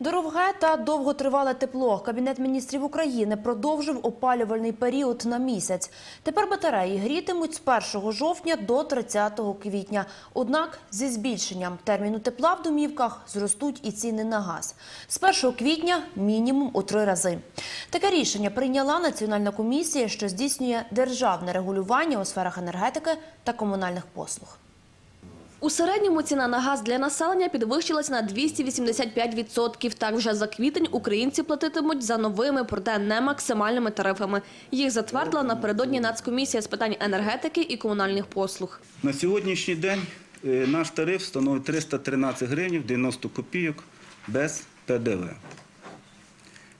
Дороге та довготривале тепло. Кабінет міністрів України продовжив опалювальний період на місяць. Тепер батареї грітимуть з 1 жовтня до 30 квітня. Однак зі збільшенням терміну тепла в домівках зростуть і ціни на газ. З 1 квітня мінімум у три рази. Таке рішення прийняла Національна комісія, що здійснює державне регулювання у сферах енергетики та комунальних послуг. У середньому ціна на газ для населення підвищилась на 285%. Так вже за квітень українці платитимуть за новими, проте не максимальними тарифами. Їх затвердила напередодні Нацкомісія з питань енергетики і комунальних послуг. На сьогоднішній день е, наш тариф становить 313 гривень 90 копійок без ПДВ.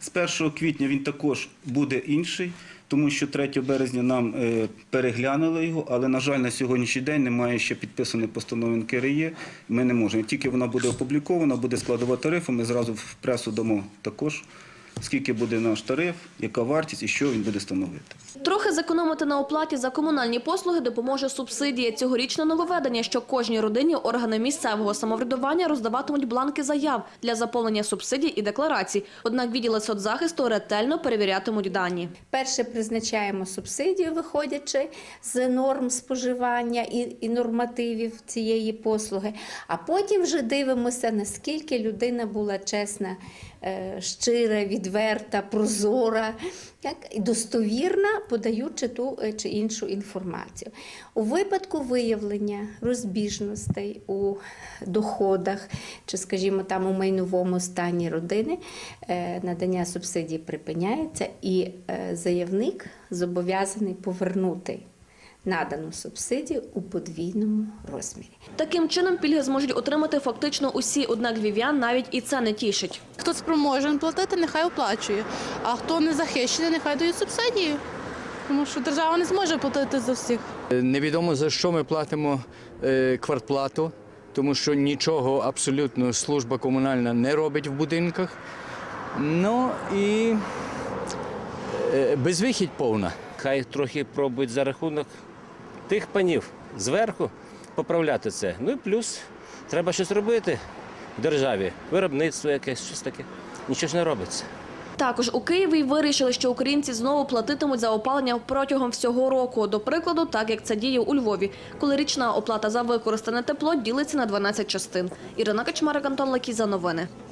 З 1 квітня він також буде інший, тому що 3 березня нам е, переглянули його, але, на жаль, на сьогоднішній день немає ще підписаної постанови НКРЄ. Ми не можемо. Тільки вона буде опублікована, буде складова тарифу, ми зразу в пресу дамо також, скільки буде наш тариф, яка вартість і що він буде становити. Трохи зекономити на оплаті за комунальні послуги допоможе субсидія. Цьогорічне нововведення, що кожній родині органи місцевого самоврядування роздаватимуть бланки заяв для заповнення субсидій і декларацій. Однак відділи соцзахисту ретельно перевірятимуть дані. Перше призначаємо субсидію, виходячи з норм споживання і, і нормативів цієї послуги. А потім вже дивимося, наскільки людина була чесна, е, щира, відверта, прозора, як, достовірна, подаючи ту е, чи іншу інформацію. У випадку виявлення розбіжностей у доходах чи, скажімо, там у майновому стані родини, е, надання субсидій припиняється, і е, заявник зобов'язаний повернути надану субсидію у подвійному розмірі. Таким чином пільги зможуть отримати фактично усі, однак львів'ян навіть і це не тішить. Хто спроможен платити, нехай оплачує. А хто не захищений, нехай дають субсидію. Тому що держава не зможе платити за всіх. Невідомо за що ми платимо е, квартплату, тому що нічого абсолютно служба комунальна не робить в будинках. Ну і е, безвихідь повна. Хай трохи пробують за рахунок тих панів зверху поправляти це. Ну і плюс треба щось робити в державі, виробництво якесь, щось таке. Нічого ж не робиться. Також у Києві вирішили, що українці знову платитимуть за опалення протягом всього року. До прикладу, так як це діє у Львові, коли річна оплата за використане тепло ділиться на 12 частин. Ірина Качмарик, Антон Лакій за новини.